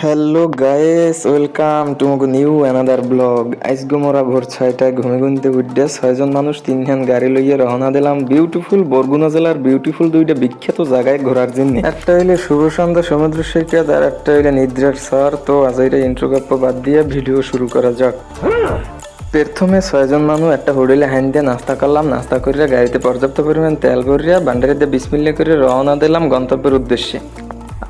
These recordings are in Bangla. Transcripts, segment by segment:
হ্যালো গাইস ওয়েলকাম টু মগো নিউ অ্যানাদার ব্লগ আইসগো মোরা ভোর ছয়টায় ঘুমে ঘুমতে উঠে ছয়জন মানুষ তিন তিনখান গাড়ি লইয়ে রওনা দিলাম বিউটিফুল বরগুনা জেলার বিউটিফুল দুইটা বিখ্যাত জায়গায় ঘোরার জন্য। একটা হইলে শুভ সন্ধ্যা, সমুদ্র সৈকত, আর একটা হইলে নিদ্রার স্যার তো আজ এটা ইন্ট্রো গপ্প বাদ দিয়ে ভিডিও শুরু করা যাক। প্রথমে ছয়জন মানুষ একটা হোটেলে হ্যান্ড দিয়ে নাস্তা করলাম। নাস্তা করিয়া গাড়িতে পর্যাপ্ত পরিমাণ তেল ভরিয়া বান্ডারি দিয়ে বিসমিল্লা করে রওনা দিলাম গন্তব্যের উদ্দেশ্যে।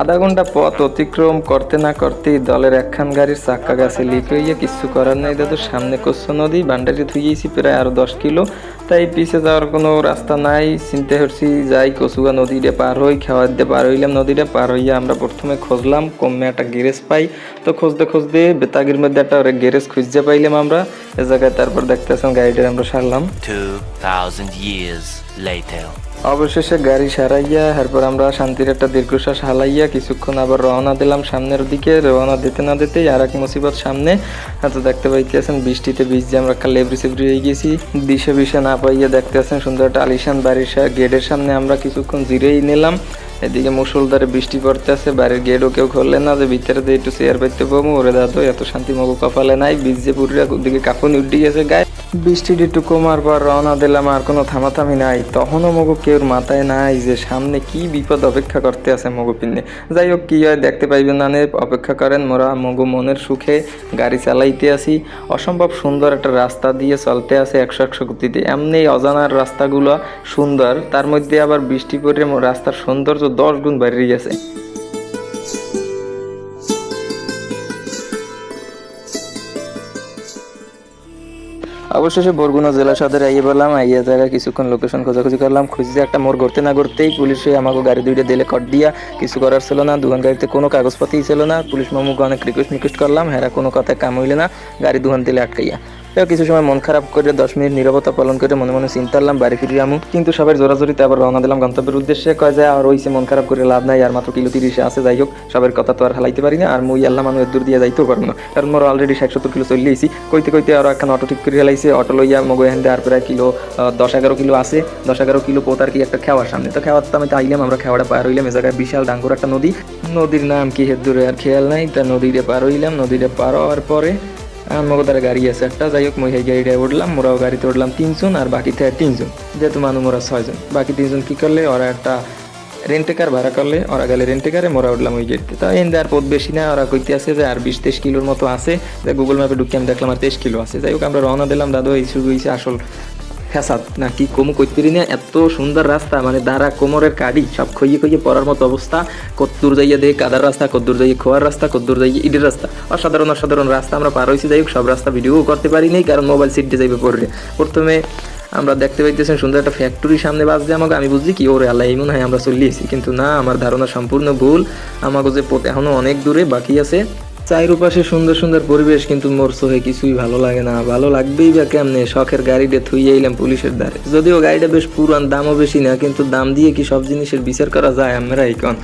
আধা ঘণ্টা পথ অতিক্রম করতে না করতেই দলের একখান গাড়ির চাক্কা গাছে লিক হইয়া কিছু করার নাই দাদু। সামনে কচ্ছ নদী বান্ডারি ধুইয়েছি প্রায় আরও দশ কিলো। তাই পিছে যাওয়ার কোনো রাস্তা নাই। চিনতে হচ্ছি যাই কচুগা নদীটা পার হই খাওয়ার দিয়ে পার হইলাম। নদীটা পার হইয়া আমরা প্রথমে খুঁজলাম কমে একটা গ্যারেজ পাই। তো খুঁজতে খুঁজতে বেতাগির মধ্যে একটা গ্যারেজ খুঁজতে পাইলাম আমরা। এ জায়গায় তারপর দেখতেছেন গাড়িটা আমরা সারলাম। 2,000 years later. অবশেষে গাড়ি সারাইয়া, এরপর আমরা শান্তির একটা দীর্ঘশ্বাস হালাইয়া কিছুক্ষণ আবার রওনা দিলাম সামনের দিকে। রওনা দিতে না দিতেই আর এক মুসিবত সামনে। হয়তো দেখতে পাইতেছেন, বৃষ্টিতে ভিজে আমরা কাল লেবরি সেবরি হয়ে গেছি। দিশে বিষে না পাইয়া দেখতে আছেন সুন্দর একটা আলিশান বাড়ির গেটের সামনে আমরা কিছুক্ষণ জিরেই নিলাম। এদিকে মুসলধারে বৃষ্টি পড়তে আছে বাড়ির গেটও কেউ খুললেন না, যে ভিতরে দিয়ে একটু চেয়ার পাইতে পাবো ওরে দাদু, এত শান্তি মগু কপালে নাই ভিজে পুরিয়া দিকে কাপড় উঠে গেছে গায়ে। বৃষ্টিটি একটু কমার পর রওনা দিলাম, আর কোনো থামাথামি নাই। তখনও মগু কেউর মাথায় নাই যে সামনে কি বিপদ অপেক্ষা করতে আছে মগু পিনে যাই হোক, কি হয় দেখতে পাইবেন না, অপেক্ষা করেন মোরা মগু মনের সুখে গাড়ি চালাইতে আসি। অসম্ভব সুন্দর একটা রাস্তা দিয়ে চলতে আছে একশো একশো গতিতে। এমনি অজানার রাস্তাগুলো সুন্দর, তার মধ্যে আবার বৃষ্টি পড়ে রাস্তার সৌন্দর্য দশ গুণ বেরিয়ে গেছে। অবশেষে বরগুনা জেলা সদর আইয়ে বললাম আইয়া জায়গায় কিছুক্ষণ লোকেশন খোঁজাখুঁজি করলাম। খুঁজতে একটা মোড় করতে না ঘুরতেই পুলিশে আমাকে গাড়ি দুইটা দিলে কট দিয়া কিছু করার ছিল না, দুহান গাড়িতে কোনো কাগজপাতিই ছিল না। পুলিশ মামুকে অনেক রিকোয়েস্ট মিকোয়েস্ট করলাম, হেরা কোনো কথায় কাম হইলে না, গাড়ি দুহান দিলে আটকাইয়া। কিছু সময় মন খারাপ করে দশ মিনিট নিরবতা পালন করে মনে মনে চিন্তা করলাম, বাড়ি ফিরে আমু কিন্তু সবাই জোরাজোরিতে আবার রওনা দিলাম গন্তব্যের উদ্দেশ্যে। কয় যায়, আর ওইসে মন খারাপ করে লাভ নাই। আর মাত্র কিলো তিরিশে আছে, যাই হোক, সবার কথা তো আর হালাইতে পারি না। আর মুই আল্লাহ মানুষ দূর দিয়ে যাইতেও পারব না। কারণ মোর অলরেডি ষাট সত্তর কিলো চলে এসি কইতে কইতে আরও একখান অটো ঠিক করে হেলাইছে। অটো লইয়া মগো এখান আর প্রায় কিলো দশ এগারো কিলো আছে। দশ এগারো কিলো পোতার কি একটা খেওয়ার সামনে। তো খেওয়ার তো আমি তো আইলাম, আমরা খেওয়াটা পার হইলাম। এ জায়গায় বিশাল ডাঙ্গুর একটা নদী। নদীর নাম কি হের দূরে আর খেয়াল নাই। তা নদীতে পার হইলাম। নদীতে পার হওয়ার পরে আমার তার গাড়ি আছে একটা যাই হোক মই সেই গাড়িটায় উঠলাম, মোরাও গাড়িতে উঠলাম তিনজন আর বাকি থেকে তিনজন। যেহেতু মানুষ মোরা ছয়জন। বাকি তিনজন কি করলে, ওরা একটা রেন্টেকার ভাড়া করলে, ওরা গেলে রেন্টেকারে, মোরা উঠলাম ওই গাড়িতে তাই এন আর পথ বেশি না, ওরা কইতে আছে যে আর বিশ তেইশ কিলোর মতো আছে। যে গুগল ম্যাপে ঢুকে আমি দেখলাম আর তেইশ কিলো আছে। যাই হোক আমরা রওনা দিলাম। দাদু এই শুরু হয়েছে আসল ফ্যাসাদ না, কি কমু কইতে পারি না, এত সুন্দর রাস্তা মানে দাঁড়া, কোমরের কাড়ি, সব খইয়ে খইয়ে পড়ার মতো অবস্থা। কদ্দূর যাইয়া দেখে কাদার রাস্তা, কদ্দূর যাইয়ে খোয়ার রাস্তা, কদ্দূর যাইয়ে ইটের রাস্তা। অসাধারণ অসাধারণ রাস্তা আমরা পার হয়েছি যাই হোক, সব রাস্তা ভিডিও করতে পারি নাই, কারণ মোবাইল সিট দিয়ে যাইবে পড়ে প্রথমে আমরা দেখতে পাইতেছেন সুন্দর একটা ফ্যাক্টরি সামনে বাজছে আমাকে। আমি বুঝছি কি, ওরে আল্লাহ মনে হয় আমরা চলে এসেছি। কিন্তু না, আমার ধারণা সম্পূর্ণ ভুল। আমাকে যে পথ এখনও অনেক দূরে বাকি আছে। চাইরুপাশে সুন্দর সুন্দর পরিবেশ, কিন্তু মোর চোখে কিছুই ভালো লাগে না। ভালো লাগবেই বা কেমনে? শখের গাড়িটা থুইয়ে এলাম পুলিশের দ্বারে। যদিও গাড়িটা বেশ পুরান, দামও বেশি না, কিন্তু দাম দিয়ে কি সব জিনিসের বিচার করা যায়? আমরা এখন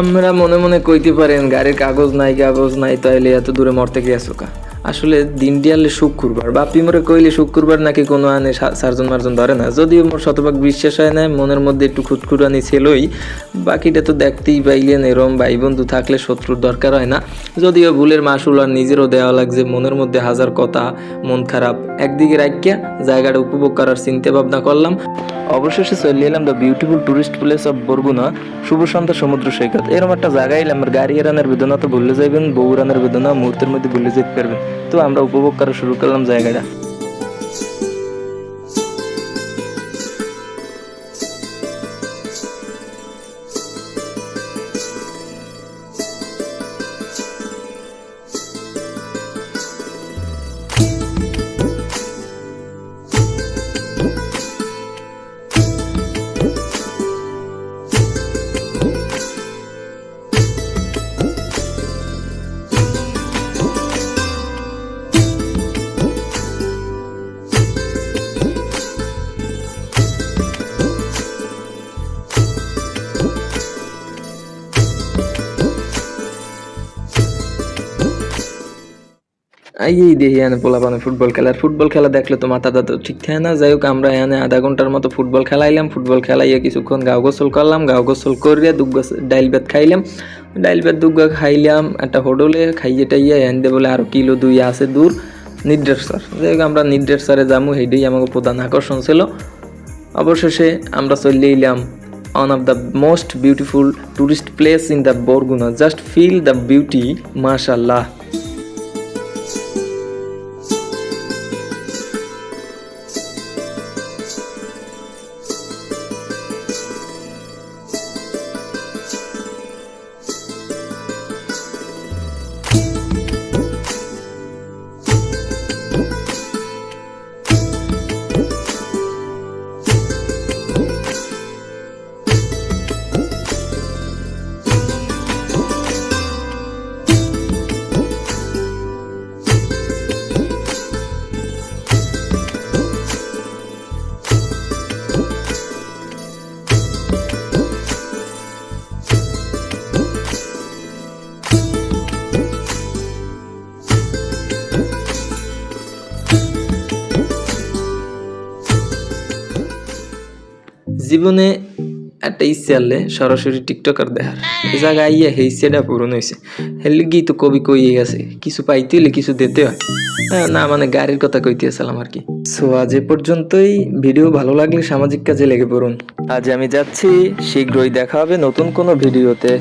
আমরা মনে মনে কইতে পারেন, গাড়ির কাগজ নাই কাগজ নাই, তাইলে এত দূরে মরতে গিয়েছো কা? আসলে দিন ডিয়ালে শুক্রবার। বাপি মোরে কইলে শুক্রবার নাকি কোনো আনে সার্জন মার্জন ধরে না। যদিও মোর শতভাগ বিশ্বাস হয় না মনের মধ্যে একটু খুটখুটানি ছিলই। বাকিটা তো দেখতেই পাইলেন এরম ভাই বন্ধু থাকলে শত্রুর দরকার হয় না। যদিও ভুলের মাসুল আর নিজেরও দেওয়া লাগছে মনের মধ্যে হাজার কথা, মন খারাপ। একদিকে রাখিয়া জায়গাটা উপভোগ করার চিন্তা ভাবনা করলাম। অবশেষে চলে এলাম the beautiful tourist place of Barguna শুভ সন্ধ্যা সমুদ্র সৈকত। এরম একটা জায়গায় এলাম গাড়ি এরানের বেদনা তো ভুলে যাইবেন, বউ রানের বেদনা মুহূর্তের মধ্যে ভুলে যেতে পারবেন। তো আমরা উপভোগ করা শুরু করলাম জায়গাটা। আইয়েই দেখি এনে পোলাপানে ফুটবল খেলার ফুটবল খেলা দেখলে তো মাথা তো ঠিক থাকে না। যাই হোক, আমরা এনে আধা ঘণ্টার মতো ফুটবল খেলাইলাম। ফুটবল খেলাইয়ে কিছুক্ষণ গাও গোসল করলাম। গাও গোসল করিয়া দুগ্গ ডাইল ভাত খাইলাম। ডাইল ভাত দুগ্গ খাইলাম, একটা হোটেলে খাইয়ে টাইয়ে এনে বলে আরও কিলো দুই আছে দূর। নির্দেশ স্যার। যাই হোক, আমরা নির্দেশ স্যারে যাব সেইটাই আমাকে প্রধান আকর্ষণ ছিল। অবশেষে আমরা চলে এলাম on of the most beautiful tourist place in the Barguna just feel the beauty মাশাল্লাহ জীবনে একটা ইচ্ছে আনলে সরাসরি টিকটকার দেখার। এই জায়গায় আইয়া সেই ইচ্ছেটা পূরণ হয়েছে হেলে গিয়ে তো কবি কইয়ে গেছে কিছু পাইতে হলে কিছু দিতে হ্যাঁ, না মানে গাড়ির কথা কইতে আসলাম আর কি। সো আজ এ পর্যন্তই। ভিডিও ভালো লাগলে সামাজিক কাজে লেগে পড়ুন। আজ আমি যাচ্ছি শীঘ্রই দেখা হবে নতুন কোনো ভিডিওতে।